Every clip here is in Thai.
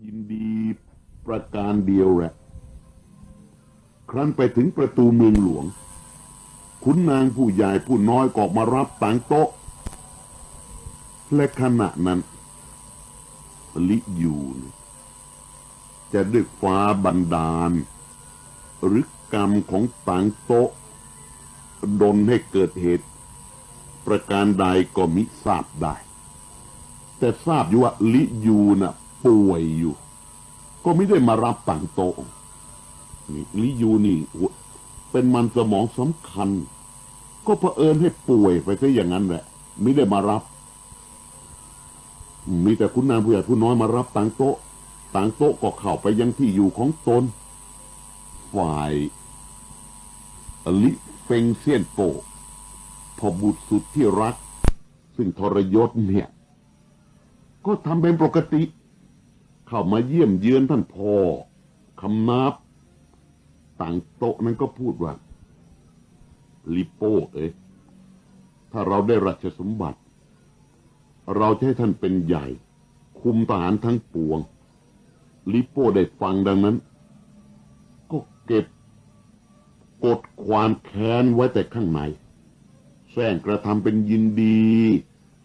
ยินดีประการเดียวแหละ ครั้นไปถึงประตูเมืองหลวง ขุนนางผู้ใหญ่ผู้น้อยก็ออกมารับต่างโต๊ะ และขณะนั้น ลิยูนจะด้วยฟ้าบันดาล หรือกรรมของต่างโต๊ะ ดนให้เกิดเหตุ ประการใดก็มิทราบได้ แต่ทราบอยู่ว่าลิยูน่ะ ป่วยอยู่ ก็ไม่ได้มารับต่างโต๊ะนี่ลิยูนี่ เป็นมันสมองสำคัญ ก็เผอิญให้ป่วยไปซะอย่างนั้นแหละ ไม่ได้มารับ มีแต่คุณนางผู้ใหญ่ผู้น้อยมารับต่างโต๊ะต่างโต๊ะก็เข้าไปยังที่อยู่ของตน ฝ่ายลิเฟงเซียนโปพอบุตรสุดที่รัก ซึ่งทรยศเนี่ย ก็ทำเป็นปกติ เข้ามาเยี่ยมเยือนท่านพ่อคำนับ ต่างโต๊ะนั้นก็พูดว่าลิโป้เอ้ยถ้าเราได้ราชสมบัติ เราจะให้ท่านเป็นใหญ่ คุมทหารทั้งปวง ลิโป้ได้ฟังดังนั้น ก็เก็บกดความแค้นไว้แต่ข้างในแสร้งกระทำเป็นยินดี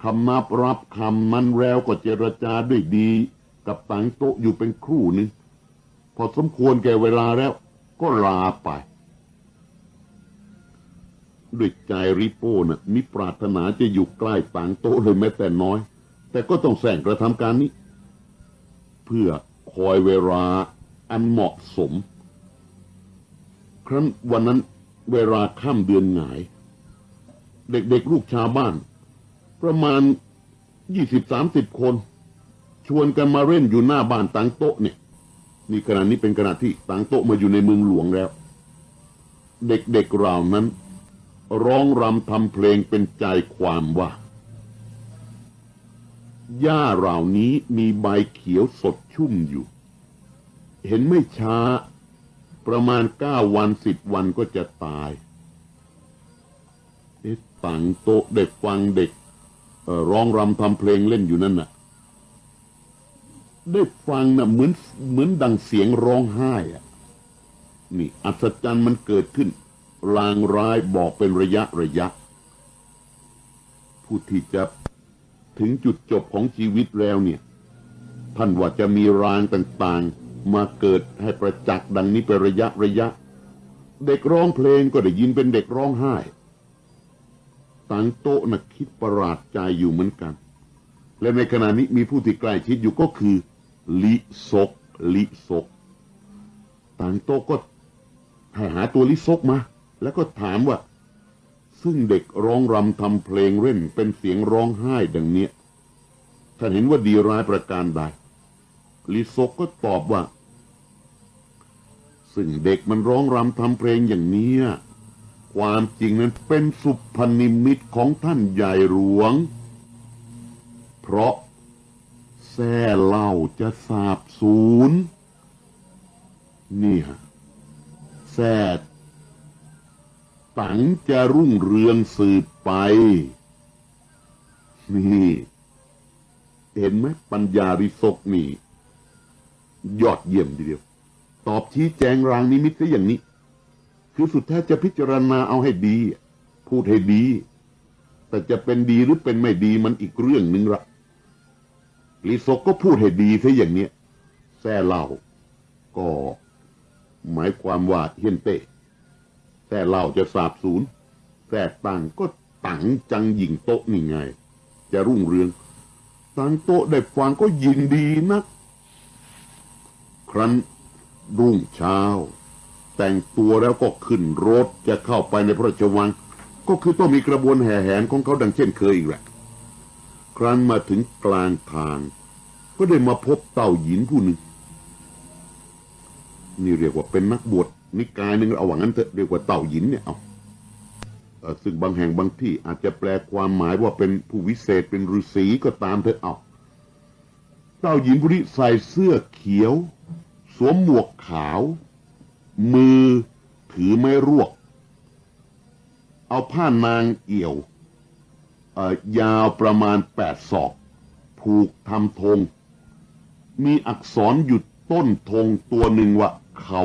คำนับรับคำนั้นแล้วก็เจรจาด้วยดี กับต่างโตอยู่เป็นครู่หนึ่งพอสมควรแก่เวลาแล้วก็ลาไป ด้วยใจริโป้นะ่ะมิปรารถนาจะอยู่ใกล้ต่างโตเลยแม้แต่น้อย แต่ก็ต้องแสร้งกระทำการนี้ เพื่อคอยเวลาอันเหมาะสม ครั้นวันนั้นเวลาค่ำเดือนหงาย เด็กๆลูกชาวบ้าน ประมาณยี่สิบสามสิบคน ชวนกันมาเล่นอยู่หน้าบ้านต่างโต๊ะเนี่ย นี่ขณะนี้เป็นขณะที่ต่างโต๊ะมาอยู่ในเมืองหลวงแล้ว เด็กๆเรานั้น ร้องรำทำเพลงเป็นใจความว่าหญ้าเหล่านี้มีใบเขียวสดชุ่มอยู่ เห็นไม่ช้า ประมาณเก้าวันสิบวันก็จะตายเอ๊ะต่างโต๊ะเด็กฟังเด็กร้องรำทำเพลงเล่นอยู่นั่นน่ะ ได้ฟังน่ะเหมือนเหมือนดังเสียงร้องไห้อะนี่อัศจรรย์มันเกิดขึ้นลางร้ายบอกเป็นระยะระยะ ผู้ที่จะถึงจุดจบของชีวิตแล้วเนี่ย ท่านว่าจะมีรางต่างๆ มาเกิดให้ประจักษ์ดังนี้เป็นระยะระยะ เด็กร้องเพลงก็ได้ยินเป็นเด็กร้องไห้ต่างโต๊ะนะคิดประหลาดใจอยู่เหมือนกัน และในขณะนี้มีผู้ที่ใกล้ชิดอยู่ก็คือ ลิซกลิซกต่างโต๊ะก็ให้หาตัวลิซกมา แล้วก็ถามว่า ซึ่งเด็กร้องรำทำเพลงเล่นเป็นเสียงร้องไห้ดังเนี้ยท่านเห็นว่าดีร้ายประการใดลิซกก็ตอบว่า ซึ่งเด็กมันร้องรำทำเพลงอย่างเนี้ยความจริงนั้นเป็นสุพนิมิตของท่านใหญ่หลวง เพราะ แซ่เหล่าจะสาบสูญนี่ฮะแซ่ตังจะรุ่งเรืองสืบไป นี่ เห็นไหมปัญญาริศกนี่ ยอดเยี่ยมทีเดียว ตอบชี้แจงรางนิมิตซะอย่างนี้ คือสุดแท้จะพิจารณาเอาให้ดี พูดให้ดี แต่จะเป็นดีหรือเป็นไม่ดีมันอีกเรื่องหนึ่งละ ลิศกก็พูดให้ดีซะอย่างเนี้ยแซ่เล่า ก็หมายความว่าเฮียนเต้แต่เล่าจะสาบสูญแต่ตังก็ตังจังหญิงโต๊ะนี่ไง จะรุ่งเรืองตังโต๊ะได้ฟังก็ยินดีนัก ครั้นรุ่งเช้า แต่งตัวแล้วก็ขึ้นรถจะเข้าไปในพระราชวัง ก็คือต้องมีกระบวนแห่แหนของเขาดังเช่นเคยอีกแหละ ครั้นมาถึงกลางทาง ก็ได้มาพบเต่าหญินผู้หนึ่ง นี่เรียกว่าเป็นนักบวชนิกายหนึ่งเอาหวังนั้นเถอะเรียกว่าเต่าหญินเนี่ยเอาซึ่งบางแห่งบางที่อาจจะแปลความหมายว่าเป็นผู้วิเศษเป็นฤาษีก็ตามเถอะเอาเต่าหญินผู้นี้ใส่เสื้อเขียว สวมหมวกขาว มือถือไม้รวก เอาผ้านางเอี่ยวยาวประมาณแปดศอก ผูกทำธง มีอักษรหยุดต้นธงตัวหนึ่งว่าเขา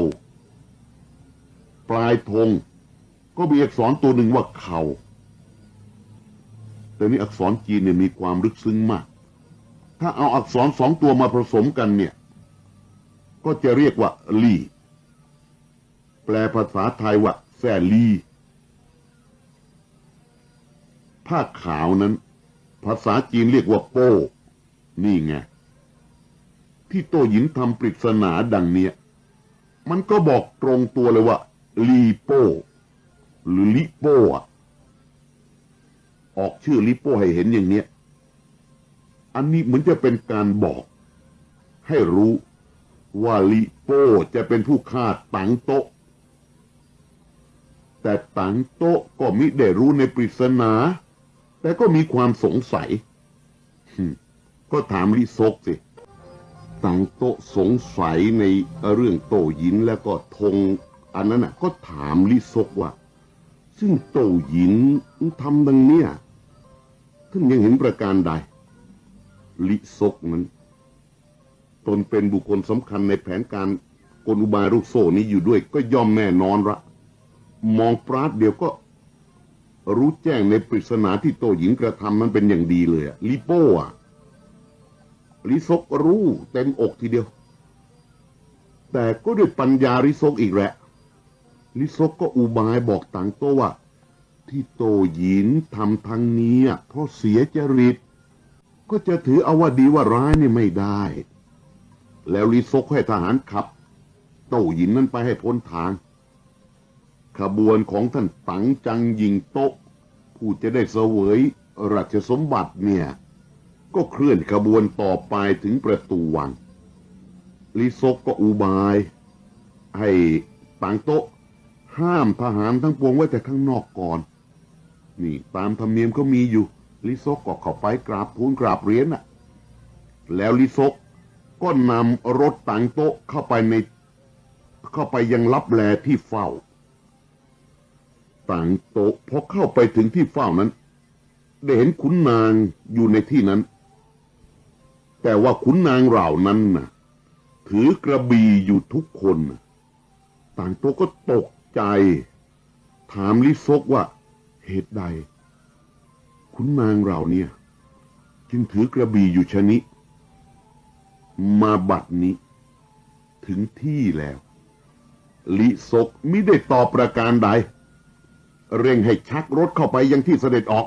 ปลายธงก็มีอักษรตัวหนึ่งว่าเขาแต่นี่อักษรจีนเนี่ยมีความลึกซึ้งมาก ถ้าเอาอักษรสองตัวมาผสมกันเนี่ย ก็จะเรียกว่าลี่ แปลภาษาไทยว่าแซลีผ้าขาวนั้น ภาษาจีนเรียกว่าโป้ นี่ไง ที่โตหญิงทำปริศนาดังเนี้ย มันก็บอกตรงตัวเลยว่า ลีโป้หรือลิโป้อะออกชื่อลิโป้ให้เห็นอย่างเนี้ย อันนี้เหมือนจะเป็นการบอก ให้รู้ว่าลิโป้จะเป็นผู้ฆ่าตังโตแต่ตังโตก็มิได้รู้ในปริศนา แต่ก็มีความสงสัย ก็ถามลิซกสิ ตังโตะสงสัยในเรื่องโตหยินแล้วก็ธงอันนั้นน่ะก็ถามลิซกว่า ซึ่งโตหยินทำดังเนี้ยท่านยังเห็นประการใด ลิซกนั้นตนเป็นบุคคลสำคัญในแผนการกลอุบายลูกโซ่นี้อยู่ด้วย ก็ย่อมแน่นอนละมองปราดเดียวก็รู้แจ้งในปริศนาที่โตหญิงกระทำนั้นเป็นอย่างดีเลยลิโป้อะ ลิซกรู้เต็มอกทีเดียว แต่ก็ด้วยปัญญาลิซกอีกแหละลิซกก็อุบายบอกต่างโตว่า ที่โตหญินทำทางนี้เพราะเสียจริต ก็จะถือเอาว่าดีว่าร้ายนี่ไม่ได้ แล้วลิซกให้ทหารขับ โตหญินนั้นไปให้พ้นทาง ขบวนของท่านตังจังยิงโตผู้จะได้เสวยราชสมบัติเนี่ย ก็เคลื่อนขบวนต่อไปถึงประตูวัง ลิซกก็อุบาย ให้ตังโต๊ะ ห้ามทหารทั้งปวงไว้แต่ข้างนอกก่อน นี่ตามธรรมเนียมก็มีอยู่ ลิซกก็เข้าไปกราบทูลกราบเรียนน่ะ แล้วลิซกก็นำรถตังโต๊ะเข้าไปใน เข้าไปยังลับแลที่เฝ้า ต่างโต๊ะพอเข้าไปถึงที่เฝ้านั้นได้เห็นขุนนางอยู่ในที่นั้น แต่ว่าขุนนางเหล่านั้นน่ะถือกระบี่อยู่ทุกคน ต่างโตะก็ตกใจ ถามลิซกว่าเหตุใด ขุนนางเหล่าเนี้จึงถือกระบี่อยู่ชนิดมาบัดนี้ ถึงที่แล้ว ลิซกมิได้ตอบประการใด เร่งให้ชักรถเข้าไปยังที่เสด็จออก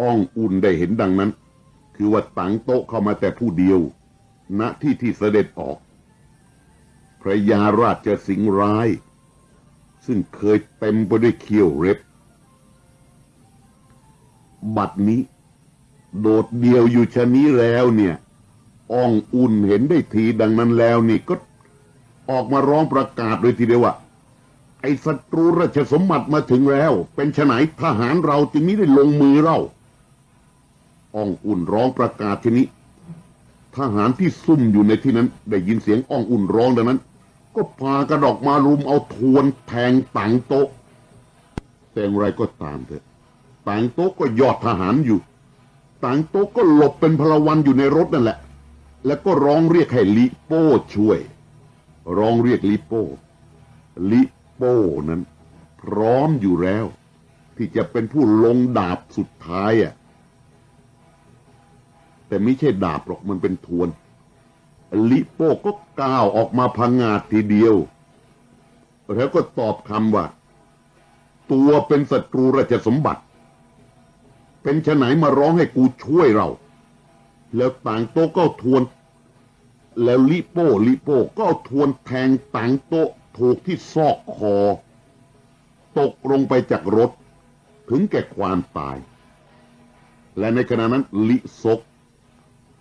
อ้องอุ่นได้เห็นดังนั้น คือว่าตังโต๊ะเข้ามาแต่ผู้เดียว ณที่ที่เสด็จออก พระยาราชสิงห์ร้าย ซึ่งเคยเต็มไปด้วยเขี้ยวเร็บ บัดนี้ โดดเดียวอยู่ชะนี้แล้วเนี่ยอ้องอุ่นเห็นได้ทีดังนั้นแล้วนี่ก็ออกมาร้องประกาศโดยทีเดียวว่าไอ้ศัตรูราชสมบัติมาถึงแล้ว เป็นฉไหนทหารเราจึงไม่ได้ลงมือเรา อ้องอุ่นร้องประกาศทีนี้ ทหารที่ซุ่มอยู่ในที่นั้น ได้ยินเสียงอ้องอุ่นร้องดังนั้น ก็พากระดอกมารุมเอาทวนแทงตังโต๊ะ แต่อย่างไรก็ตามเถอะตังโต๊ะก็ยอดทหารอยู่ตังโต๊ะก็หลบเป็นพลวันอยู่ในรถนั่นแหละ แล้วก็ร้องเรียกให้ลิโป้ช่วย ร้องเรียกลิโป้ลิโป้นั้น พร้อมอยู่แล้ว ที่จะเป็นผู้ลงดาบสุดท้ายอะ แต่ไม่ใช่ดาบหรอกมันเป็นทวน ลิโป้ก็ก้าวออกมาพังงาดทีเดียว แล้วก็ตอบคำว่า ตัวเป็นศัตรูราชสมบัติ เป็นฉไหนมาร้องให้กูช่วยเรา แล้วต่างโต๊ะก็ทวน แล้วลิโป้ลิโป้ก็ทวนแทงต่างโต๊ะถูกที่ซอกคอ ตกลงไปจากรถ ถึงแก่ความตาย และในขณะนั้นลิซก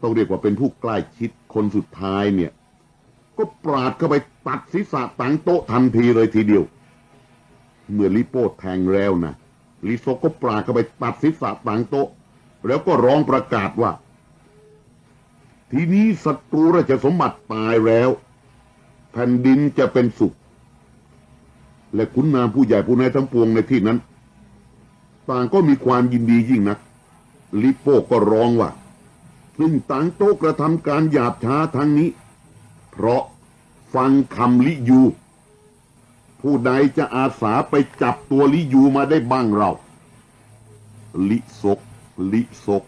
ต้องเรียกว่าเป็นผู้ใกล้ชิดคนสุดท้ายเนี่ย ก็ปราดเข้าไปตัดศีรษะตังโต๊ะทันทีเลยทีเดียว เมื่อลิโป้แทงแล้วนะลิโซก็ปราดเข้าไปตัดศีรษะตังโต๊ะ แล้วก็ร้องประกาศว่า ทีนี้ศัตรูราชสมบัติตายแล้ว แผ่นดินจะเป็นสุข และขุนนางผู้ใหญ่ผู้นายทั้งปวงในที่นั้น ต่างก็มีความยินดียิ่งนัก ลิโป้ก็ร้องว่า ซึ่งตังโต๊ะกระทำการหยาบช้าทางนี้ เพราะฟังคำลิยู ผู้ใดจะอาสาไปจับตัวลิยูมาได้บ้างเรา ลิศก ลิศก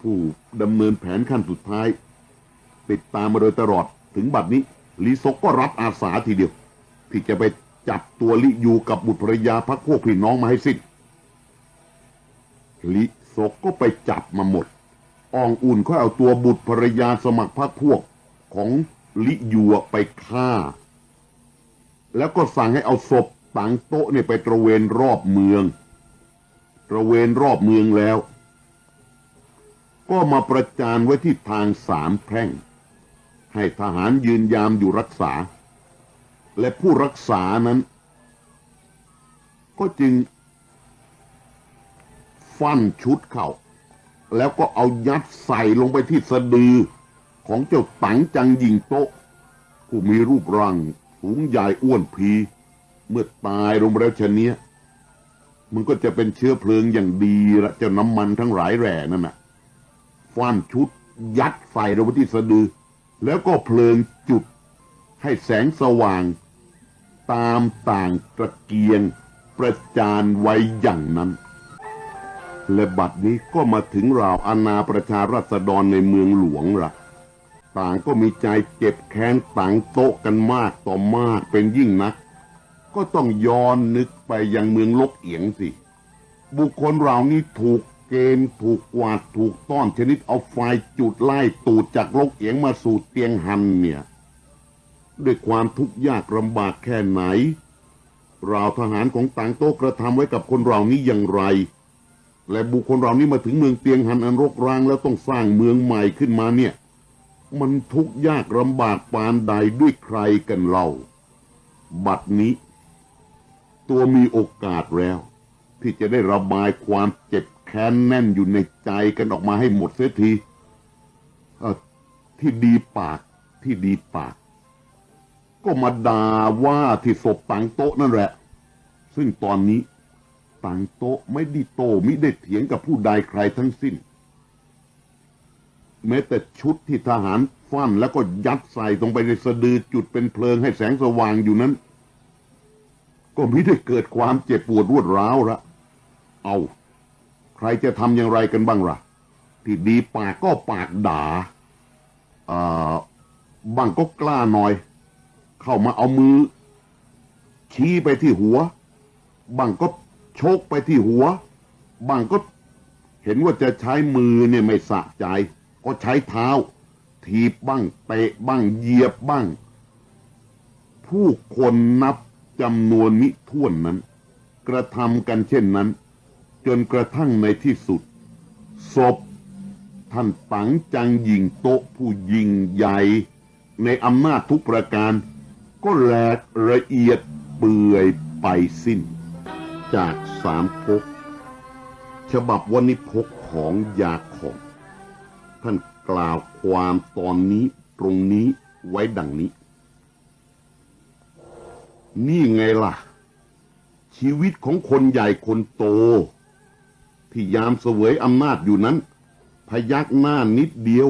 ผู้ดำเนินแผนขั้นสุดท้าย ติดตามมาโดยตลอดถึงบัดนี้ ลิศกก็รับอาสาทีเดียว ที่จะไปจับตัวลิยูกับบุตรภรรยาพักพวกพี่น้องมาให้สิ้นลิศกก็ไปจับมาหมด อองอุ่นก็เอาตัวบุตรภรรยาสมัครพรรคพวกของลิยูไปฆ่า แล้วก็สั่งให้เอาศพตังโต๊ะเนี่ยไปตระเวนรอบเมือง ตระเวนรอบเมืองแล้ว ก็มาประจานไว้ที่ทางสามแพร่ง ให้ทหารยืนยามอยู่รักษา และผู้รักษานั้น ก็จึง ฟันชุดเขา แล้วก็เอายัดใส่ลงไปที่สะดือ ของเจ้าตังจังยิงโต๊ะผู้มีรูปร่างสูงใหญ่อ้วนพี เมื่อตายลงแล้วชะเนี้ยมันก็จะเป็นเชื้อเพลิงอย่างดีละเจ้าน้ำมันทั้งหลายแร่นั่นน่ะฟันชุดยัดใส่ลงไปที่สะดือ แล้วก็เพลิงจุดให้แสงสว่าง ตามต่างตะเกียงประจานไว้อย่างนั้น และบัดนี้ก็มาถึงราวอาณาประชารัษฎรในเมืองหลวงละต่างก็มีใจเจ็บแค้นต่างโต๊ะกันมากต่อมากเป็นยิ่งนัก ก็ต้องย้อนนึกไปยังเมืองลกเอียงสิ บุคคลเหล่านี้ถูกเกณฑ์ถูกกวาดถูกต้อนชนิดเอาไฟจุดไล่ตูดจากลกเอียงมาสู่เตียงหันเนี่ย ด้วยความทุกข์ยากลำบากแค่ไหนราวทหารของต่างโต๊ะกระทำไว้กับคนเหล่านี้อย่างไร และบุคคลเหล่านี้มาถึงเมืองเตียงหันอันรกร้างแล้วต้องสร้างเมืองใหม่ขึ้นมาเนี่ย มันทุกข์ยากลำบากปานใดด้วยใครกันเล่า บัดนี้ ตัวมีโอกาสแล้ว ที่จะได้ระบายความเจ็บแค้นแน่นอยู่ในใจกันออกมาให้หมดเสียทีที่ดีปากที่ดีปาก ก็มาด่าว่าที่ศพตังโต๊ะนั่นแหละ ซึ่งตอนนี้ ตังโต๊ะไม่ได้โตมิได้เถียงกับผู้ใดใครทั้งสิ้น แม้แต่ชุดที่ทหารฟันแล้วก็ยัดใส่ตรงไปในสะดือจุดเป็นเพลิงให้แสงสว่างอยู่นั้น ก็มิได้เกิดความเจ็บปวดรวดร้าวละเอาใครจะทำอย่างไรกันบ้างละ่ะ ที่ดีปากก็ปากด่าอ่าบางก็กล้าหน่อย เข้ามาเอามือ ชี้ไปที่หัวบางก็ ชกไปที่หัว บางก็เห็นว่าจะใช้มือเนี่ยไม่สะใจ ก็ใช้เท้า ถีบบ้างเตะบ้างเหยียบบ้าง ผู้คนนับจำนวนมิถ้วนนั้น กระทำกันเช่นนั้น จนกระทั่งในที่สุด ศพ ท่านตังจังยิงโต๊ะผู้ยิงใหญ่ ในอำนาจทุกประการ ก็แหลกละเอียดเปื่อยไปสิ้น จากสามก๊กฉบับวันนิพกของยาของท่านกล่าวความตอนนี้ตรงนี้ไว้ดังนี้ นี่ไงล่ะ ชีวิตของคนใหญ่คนโต ที่ยามเสวยอำนาจอยู่นั้น พยักหน้านิดเดียว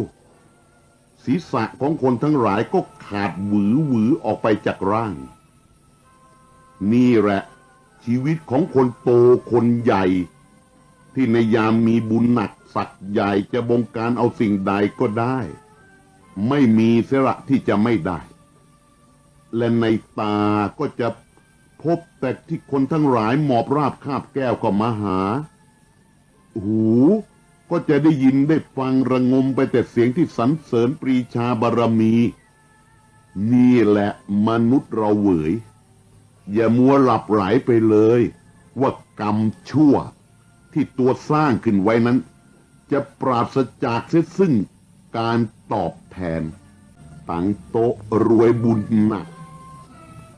ศีรษะของคนทั้งหลายก็ขาดหวือหวือออกไปจากร่าง นี่แหละ ชีวิตของคนโตคนใหญ่ ที่ในยามมีบุญหนักสักใหญ่จะบงการเอาสิ่งใดก็ได้ ไม่มีเสระที่จะไม่ได้ และในตาก็จะพบแต่ที่คนทั้งหลายหมอบราบคาบแก้วก็มาหา หูก็จะได้ยินได้ฟังระงมไปแต่เสียงที่สรรเสริญปรีชาบารมี นี่แหละมนุษย์เราเหวย อย่ามัวหลับไหลไปเลย ว่ากรรมชั่วที่ตัวสร้างขึ้นไว้นั้น จะปราศจากเสียซึ่งการตอบแทนตังโตรวยบุญหนัก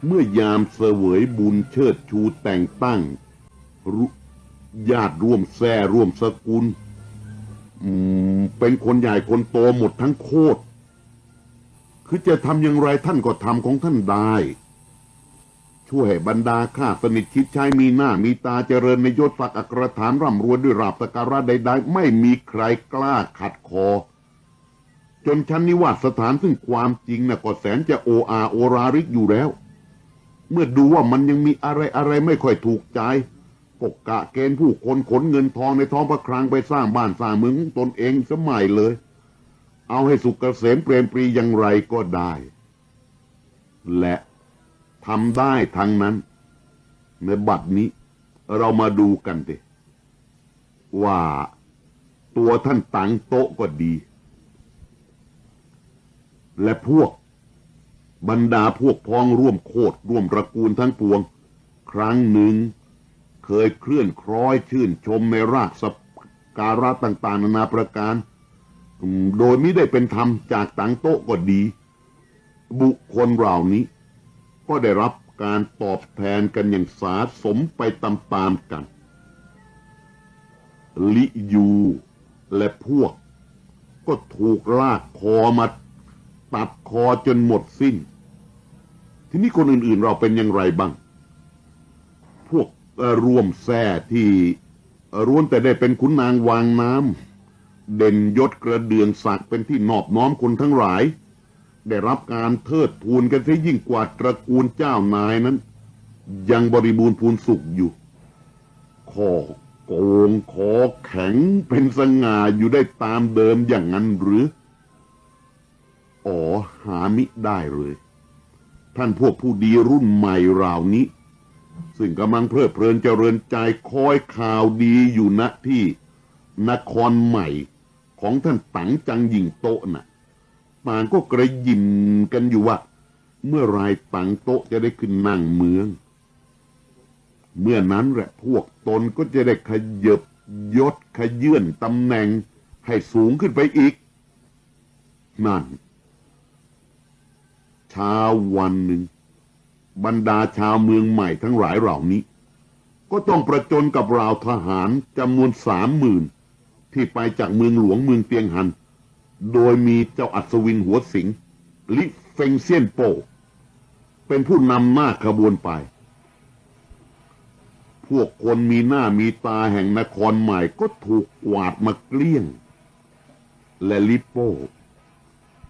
เมื่อยามเสวยบุญเชิดชูแต่งตั้งญาติร่วมแท่ร่วมสกุลเป็นคนใหญ่คนโตหมดทั้งโคตรคือจะทำอย่างไรท่านก็ทำของท่านได้ ช่วยให้บรรดาข้าสนิทคิดใช้มีหน้ามีตาเจริญในยศศักดิ์อัครฐานร่ำรวยด้วยราบสกการะใดๆ ไม่มีใครกล้าขัดคอ จนชั้นนิวาสสถานซึ่งความจริงนะก็แสนจะโออาโอราริกอยู่แล้ว เมื่อดูว่ามันยังมีอะไรอะไรไม่ค่อยถูกใจก็กะเกณฑ์ผู้คนขนเงินทองในท้องพระคลังไปสร้างบ้านสร้างเมืองของตนเองสมัยเลย เอาให้สุกเกษมเปรมปรีอย่างไรก็ได้ และ ทำได้ทั้งนั้น ในบัดนี้เรามาดูกันดิว่าตัวท่านตังโต๊ะก็ดี และพวกบรรดาพวกพ้องร่วมโคตรร่วมตระกูลทั้งปวง ครั้งหนึ่งเคยเคลื่อนคล้อยชื่นชมในรากสการะต่าง ๆ นานาประการ โดยไม่ได้เป็นธรรมจากตังโต๊ะก็ดี บุคคลเหล่านี้ ก็ได้รับการตอบแทนกันอย่างสาสมไปตามๆกัน ลิยูและพวก ก็ถูกลากคอมาตัดคอจนหมดสิ้น ทีนี้คนอื่นๆเราเป็นอย่างไรบ้าง พวกร่วมแท้ที่เอ่อร้วนแต่ได้เป็นขุนนางวางน้ำเด่นยศกระเดืองศักดิ์เป็นที่นอบน้อมคนทั้งหลาย ได้รับการเทิดทูนกันซะยิ่งกว่าตระกูลเจ้านายนั้น ยังบริบูรณ์พูนสุขอยู่คอโกงคอแข็งเป็นสง่าอยู่ได้ตามเดิมอย่างนั้นหรือ อ๋อหามิได้เลย ท่านพวกผู้ดีรุ่นใหม่เหล่านี้ ซึ่งกำลังเพลิดเพลินเจริญใจคอยข่าวดีอยู่ณที่นครใหม่ของท่านตังจังหญิงโตะน่ะ ต่างก็กระยิมกันอยู่ว่า เมื่อไรตังโตะจะได้ขึ้นนั่งเมือง เมื่อนั้นแหละพวกตนก็จะได้ขยบยศขยื่นตำแหน่งให้สูงขึ้นไปอีก นั่นเช้าวันหนึ่ง บรรดาชาวเมืองใหม่ทั้งหลายเหล่านี้ ก็ต้องประจนกับราวทหารจำนวนสามหมื่นที่ไปจากเมืองหลวงเมืองเตียงหัน โดยมีเจ้าอัศวินหัวสิงลิเฟงเซียนโป เป็นผู้นำหน้าขบวนไป พวกคนมีหน้ามีตาแห่งนครใหม่ก็ถูกกวาดมาเกลี้ยง และลิโป้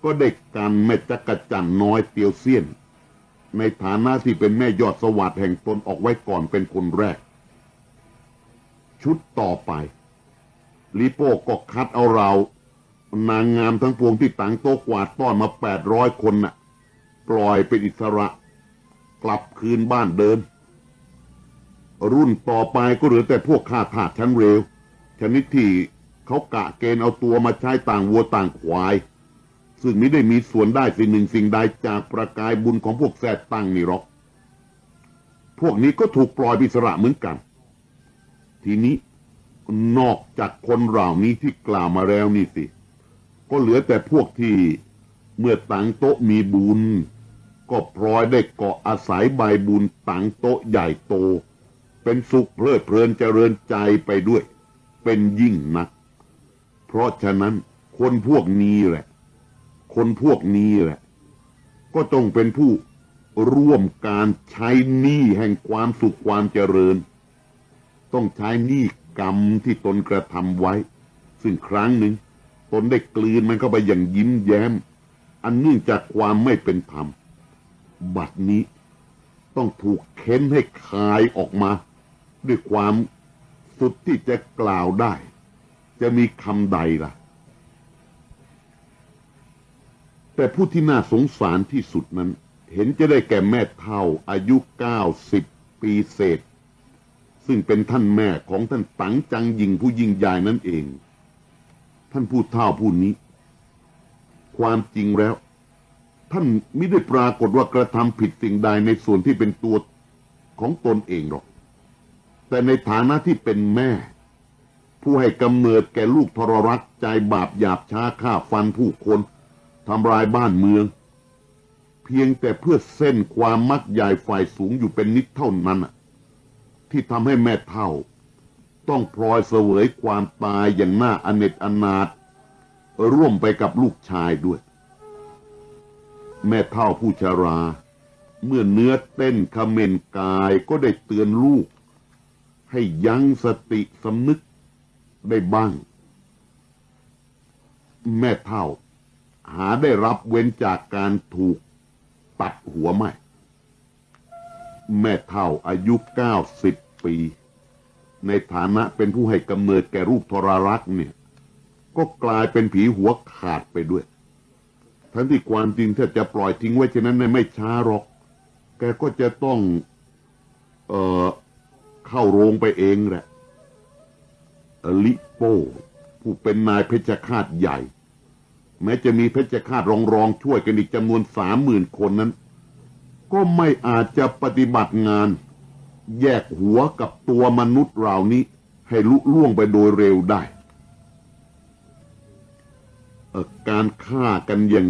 ก็ได้กันแม่จักรจันน้อยเตียวเซียน ในฐานะที่เป็นแม่ยอดสวัสดแห่งตนออกไว้ก่อนเป็นคนแรก ชุดต่อไป ลิโป้ก็คัดเอาเรา นางงามทั้งปวงที่ตังโต๊ะกวาดต้อนมาแปดร้อยคนน่ะ ปล่อยเป็นอิสระ กลับคืนบ้านเดิม รุ่นต่อไปก็เหลือแต่พวกข้าทาสชั้นเร็ว ชนิดที่เขากะเกณฑ์เอาตัวมาใช้ต่างวัวต่างควาย ซึ่งไม่ได้มีส่วนได้สิ่งหนึ่งสิ่งใดจากประกายบุญของพวกแซดตั้งนี่หรอก พวกนี้ก็ถูกปล่อยอิสระเหมือนกัน ทีนี้นอกจากคนเหล่านี้ที่กล่าวมาแล้วนี่สิ ก็เหลือแต่พวกที่เมื่อตังโต๊ะมีบุญ ก็พลอยได้เกาะอาศัยใบบุญตังโต๊ะใหญ่โต เป็นสุขเพลิดเพลินเจริญใจไปด้วย เป็นยิ่งนัก เพราะฉะนั้นคนพวกนี้แหละ คนพวกนี้แหละ ก็ต้องเป็นผู้ร่วมการใช้หนี้แห่งความสุขความเจริญ ต้องใช้หนี้กรรมที่ตนกระทำไว้ ซึ่งครั้งหนึ่ง ตนได้กลืนมันเข้าไปอย่างยิ้มแย้ม อันเนื่องจากความไม่เป็นธรรม บัดนี้ต้องถูกเค้นให้คายออกมา ด้วยความสุดที่จะกล่าวได้ จะมีคำใดล่ะ แต่ผู้ที่น่าสงสารที่สุดนั้น เห็นจะได้แก่แม่เท่าอายุเก้าสิบปีเศษ ซึ่งเป็นท่านแม่ของท่านตังจังยิงผู้ยิ่งใหญ่นั่นเอง ท่านผู้เท่าผู้นี้ ความจริงแล้ว ท่านไม่ได้ปรากฏว่ากระทำผิดสิ่งใดในส่วนที่เป็นตัวของตนเองหรอก แต่ในฐานะที่เป็นแม่ ผู้ให้กำเนิดแก่ลูกทรรักใจบาปหยาบช้าฆ่าฟันผู้คนทำลายบ้านเมือง เพียงแต่เพื่อเส้นความมักใหญ่ฝ่ายสูงอยู่เป็นนิดเท่านั้นที่ทำให้แม่เท่า ต้องพลอยเสวยความตายอย่างน่าอเนจอนาถร่วมไปกับลูกชายด้วย แม่เท่าผู้ชรา เมื่อเนื้อเต้นเขม่นกายก็ได้เตือนลูก ให้ยั้งสติสำนึกได้บ้าง แม่เท่า หาได้รับเว้นจากการถูกตัดหัวไม่ แม่เท่าอายุเก้าสิบปี ในฐานะเป็นผู้ให้กำเนิดแก่รูปทรรักษ์เนี่ย ก็กลายเป็นผีหัวขาดไปด้วย ทั้งที่ความจริงถ้าจะปล่อยทิ้งไว้เช่นนั้นเนี่ยไม่ช้าหรอก แกก็จะต้อง เอ่อเข้าโรงไปเองแหละอลิโป้ ผู้เป็นนายเพชฌฆาตใหญ่ แม้จะมีเพชฌฆาตรองรองๆช่วยกันอีกจำนวนสามหมื่นคนนั้น ก็ไม่อาจจะปฏิบัติงาน แยกหัวกับตัวมนุษย์เหล่านี้ ให้ลุล่วงไปโดยเร็วได้ การฆ่ากันอย่าง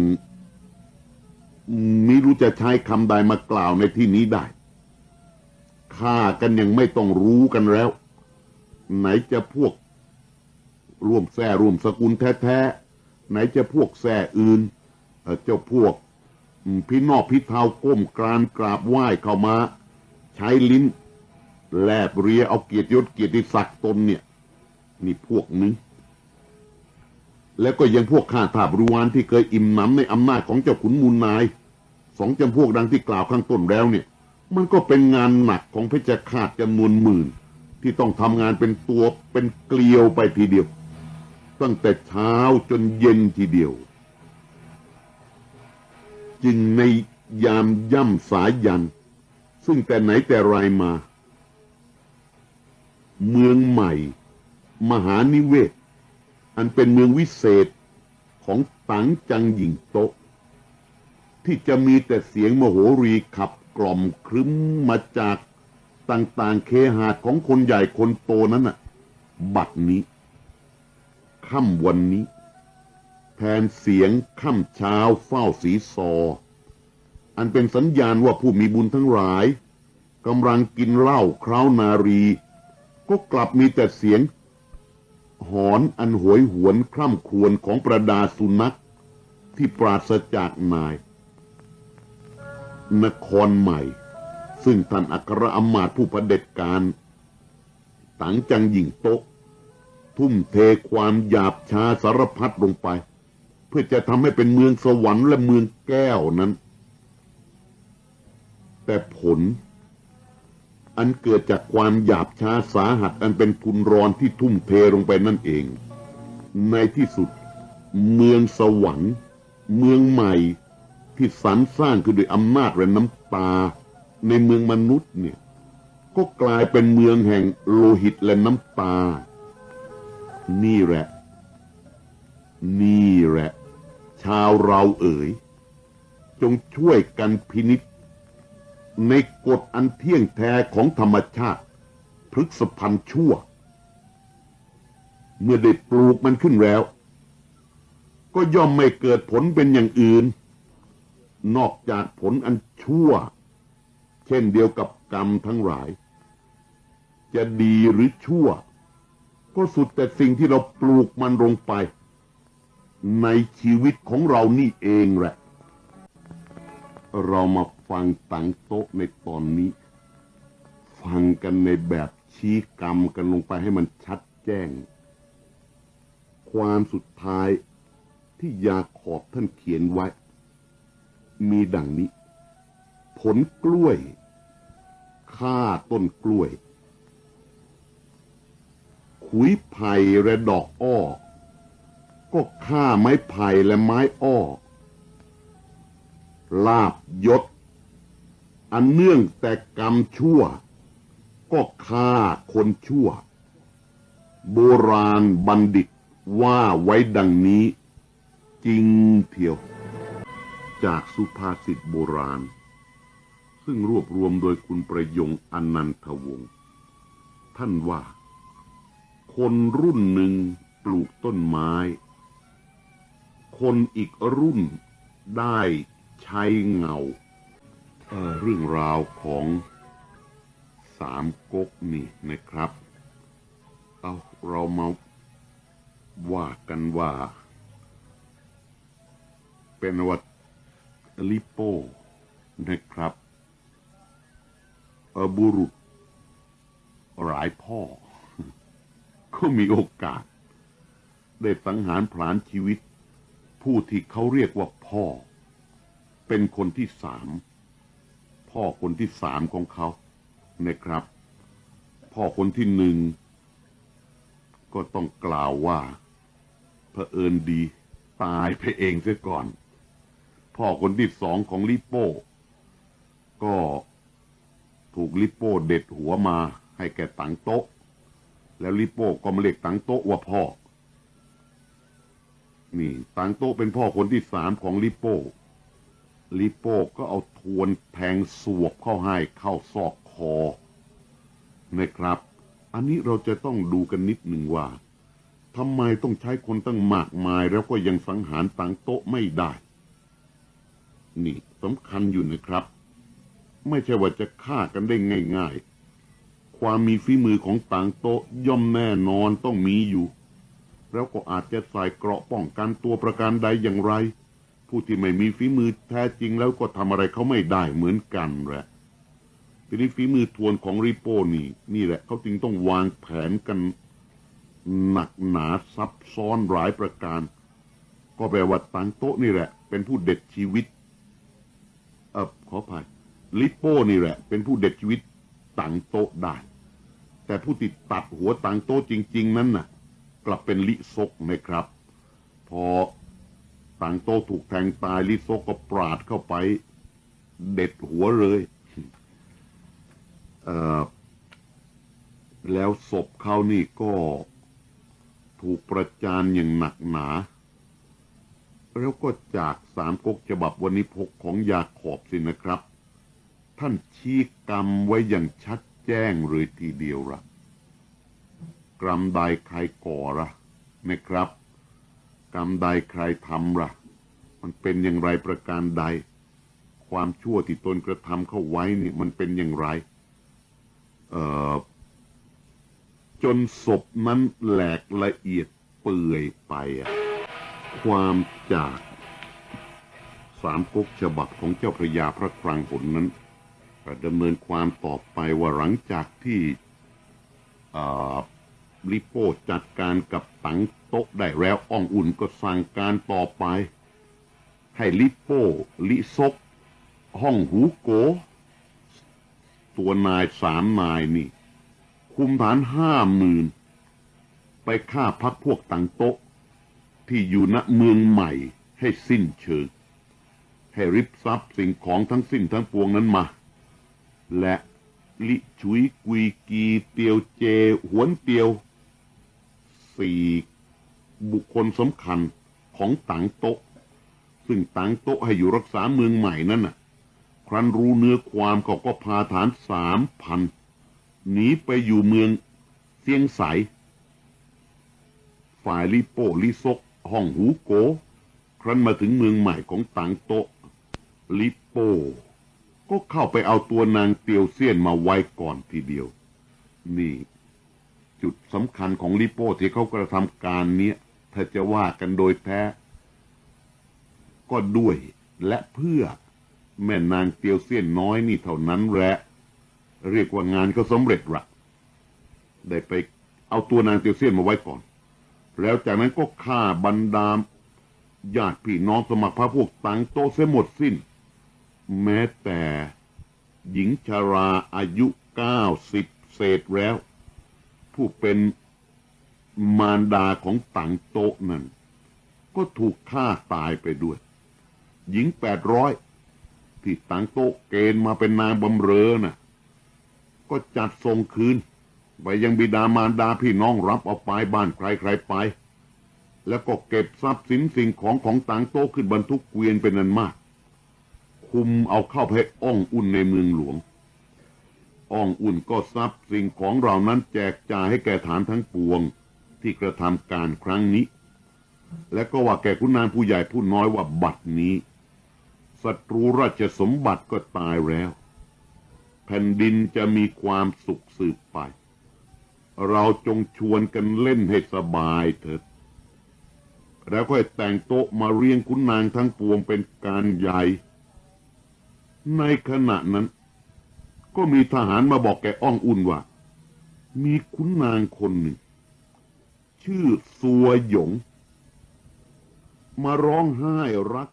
ไม่รู้จะใช้คำใดมากล่าวในที่นี้ได้ฆ่ากันยังไม่ต้องรู้กันแล้ว ไหนจะพวกร่วมแท้ร่วมสกุลแท้ๆไหนจะพวกแท้อื่นเจ้าพวกพี่นอกพี่เทาก้มกรานกราบไหว้เข้ามา ใช้ลิ้น แลบเรียเอาเกียรติยศเกียรติศักดิ์ตนเนี่ย นี่พวกนึงแล้วก็ยังพวกข้าทาสบริวารที่เคยอิ่มหนำในอำนาจของเจ้าขุนมูลนายสองจำพวกดังที่กล่าวข้างต้นแล้วเนี่ย มันก็เป็นงานหนักของเพชฌฆาตจำนวนหมื่น ที่ต้องทำงานเป็นตัวเป็นเกลียวไปทีเดียว ตั้งแต่เช้าจนเย็นทีเดียว จึงในยามย่ำสายัน ซึ่งแต่ไหนแต่ไรมา เมืองใหม่ มหานิเวศ อันเป็นเมืองวิเศษของตังจังหญิงโตะ ที่จะมีแต่เสียงมโหรีขับกล่อมครึ้มมาจากต่างๆ เคหาดของคนใหญ่คนโตนั้นน่ะ บัดนี้ค่ำวันนี้ แทนเสียงค่ำเช้าเฝ้าสีซอ อันเป็นสัญญาณว่าผู้มีบุญทั้งหลายกำลังกินเหล้าคร้าวนารี ก็กลับมีแต่เสียง หอนอันโหวยหวนคร่ำครวญของประดาสุนัขที่ปราศจากนาย นครใหม่ ซึ่งท่านอัครอำมาตผู้ประเด็จการตังจังหญิงโต๊ะ ทุ่มเทความหยาบช้าสารพัดลงไป เพื่อจะทำให้เป็นเมืองสวรรค์และเมืองแก้วนั้น แต่ผล อันเกิดจากความหยาบช้าสาหัสอันเป็นทุนรอนที่ทุ่มเทลงไปนั่นเอง ในที่สุด เมืองสวรรค์ เมืองใหม่ที่สรรสร้างขึ้นด้วยอำนาจและน้ำตา ในเมืองมนุษย์เนี่ย ก็กลายเป็นเมืองแห่งโลหิตและน้ำตา นี่แหละ นี่แหละ ชาวเราเอ๋ย จงช่วยกันพินิษ ในกฎอันเที่ยงแท้ของธรรมชาติพฤกษพันธ์ชั่ว เมื่อได้ปลูกมันขึ้นแล้ว ก็ย่อมไม่เกิดผลเป็นอย่างอื่น นอกจากผลอันชั่ว เช่นเดียวกับกรรมทั้งหลาย จะดีหรือชั่ว ก็สุดแต่สิ่งที่เราปลูกมันลงไป ในชีวิตของเรานี่เองแหละ เรามาฟังตังโต๊ะในตอนนี้ ฟังกันในแบบชี้กรรมกันลงไปให้มันชัดแจ้ง ความสุดท้ายที่ยาขอบท่านเขียนไว้ มีดังนี้ ผลกล้วยฆ่าต้นกล้วย ขุยไผ่และดอกอ้อ ก็ฆ่าไม้ไผ่และไม้อ้อ ลาบยศ อันเนื่องแต่กรรมชั่ว ก็ฆ่าคนชั่ว โบราณบัณฑิตว่าไว้ดังนี้ จริงเทียว จากสุภาษิตโบราณ ซึ่งรวบรวมโดยคุณประยงอนันทวงศ์ท่านว่า คนรุ่นหนึ่งปลูกต้นไม้ คนอีกรุ่นได้ ใช้เงาเออเรื่องราวของสามก๊กนี่นะครับ เอาเรามาว่ากันว่า เป็นวัดลิโป้นะครับบุรุษหลายพ่อ ก็มีโอกาส ได้สังหารผลาญชีวิต ผู้ที่เขาเรียกว่าพ่อ เป็นคนที่สาม พ่อคนที่สามของเขานะครับ พ่อคนที่หนึ่ง ก็ต้องกล่าวว่าเผอิญดีตายไปเองเสียก่อน พ่อคนที่สองของลิโป้ ก็ถูกลิโป้เด็ดหัวมาให้แกตังโต๊ะ แล้วลิโป้ก็มาเรียกตังโต๊ะว่าพ่อ นี่ตังโต๊ะเป็นพ่อคนที่สามของลิโป้ ลิโป้ก็เอาทวนแทงสวบเข้าให้เข้าซอกคอ นะครับ อันนี้เราจะต้องดูกันนิดหนึ่งว่าทำไมต้องใช้คนตั้งมากมายแล้วก็ยังสังหารตังโต๊ะไม่ได้ นี่สำคัญอยู่นะครับ ไม่ใช่ว่าจะฆ่ากันได้ง่ายๆ ความมีฝีมือของต่างโต๊ะย่อมแน่นอนต้องมีอยู่ แล้วก็อาจจะใส่เกราะป้องกันตัวประการใดอย่างไร ผู้ที่ไม่มีฝีมือแท้จริงแล้วก็ทำอะไรเขาไม่ได้เหมือนกันแหละทีนี้ฝีมือทวนของริโป้นี่ นี่แหละเขาจึงต้องวางแผนกันหนักหนาซับซ้อนหลายประการ ก็แปลว่าตังโต๊ะนี่แหละ เป็นผู้เด็ดชีวิต เออขออภัยลิโป้นี่แหละ เป็นผู้เด็ดชีวิตตังโต๊ะได้ แต่ผู้ติดตัดหัวตังโต๊ะจริง ๆ นั้นน่ะ กลับเป็นลิซกนะครับ พอ ตังโต๊ะถูกแทงตายลิโซก็ปราดเข้าไป เด็ดหัวเลยเแล้วศพเขานี่ก็ถูกประจานอย่างหนักหนา แล้วก็จากสามก๊กฉบับวันนี้พกของยาขอบสินะครับ ท่านชี้กรรมไว้อย่างชัดแจ้งเลยทีเดียวละกรรมใดใครก่อละนะครับ กรรมใดใครทำละมันเป็นอย่างไรประการใด ความชั่วที่ตนกระทำเข้าไว้นี่มันเป็นอย่างไร เอ่อ จนศพนั้นแหลกละเอียดเปื่อยไปอะความจากสามก๊กฉบับของเจ้าพระยาพระคลังหนนั้นดำเนินความต่อไปว่าหลังจากที่อา ลิโป้จัดการกับตังโต๊ะได้แล้วอ่องอุ่นก็สั่งการต่อไป ให้ลิโป้ลิซกห้องหูโก ตัวนายสามนายนี่ คุมฐานห้าหมื่นไปฆ่าพักพวกตังโต๊ะ ที่อยู่ณเมืองใหม่ให้สิ้นเชิง ให้ริบทรัพย์สิ่งของทั้งสิ้นทั้งปวงนั้นมา และลิชุยกุยกีเตียวเจ หวนเตียว สี่บุคคลสำคัญของตังโต๊ะ ซึ่งตังโต๊ะให้อยู่รักษาเมืองใหม่นั่นน่ะ ครั้นรู้เนื้อความเขาก็พาฐานสามพันหนีไปอยู่เมืองเซียงใส ฝ่ายลิโป้ลิซกห้องหูโก ครั้นมาถึงเมืองใหม่ของตังโต๊ะ ลิโป้ก็เข้าไปเอาตัวนางเตียวเซียนมาไว้ก่อนทีเดียว นี่ จุดสำคัญของลิโป้ที่เขากระทำการนี้ถ้าจะว่ากันโดยแท้ ก็ด้วยและเพื่อแม่นางเตียวเซียนน้อยนี่เท่านั้นแหละเรียกว่างานก็สำเร็จละได้ไปเอาตัวนางเตียวเซียนมาไว้ก่อน แล้วจากนั้นก็ฆ่าบรรดาญาติพี่น้องสมัครพระพวกตังโตเสียหมดสิ้น แม้แต่หญิงชาราอายุเก้าสิบเศษแล้ว ผู้เป็นมารดาของตังโตะนั่น ก็ถูกฆ่าตายไปด้วย หญิงแปดร้อยที่ตังโตะเกณฑ์มาเป็นนางบำเรอน่ะ ก็จัดส่งคืน ไปยังบิดามารดาพี่น้องรับเอาไปบ้านใครใครไป แล้วก็เก็บทรัพย์สินสิ่งของของตังโตะขึ้นบรรทุกเกวียนเป็นนันมาก คุมเอาเข้าไปอ่องอุ่นในเมืองหลวง อ่องอุ่นก็ทรัพย์สิ่งของเหล่านั้นแจกจ่ายให้แก่ฐานทั้งปวงที่กระทำการครั้งนี้ และก็ว่าแก่คุณนางผู้ใหญ่ผู้น้อยว่าบัดนี้ศัตรูราชสมบัติก็ตายแล้ว แผ่นดินจะมีความสุขสืบไป เราจงชวนกันเล่นให้สบายเถิด แล้วค่อยแต่งโต๊ะมาเรียงคุณนางทั้งปวงเป็นการใหญ่ ในขณะนั้น ก็มีทหารมาบอกแกอ้องอุ่นว่า มีคุณนางคนหนึ่ง ชื่อสัวหยง มาร้องไห้รัก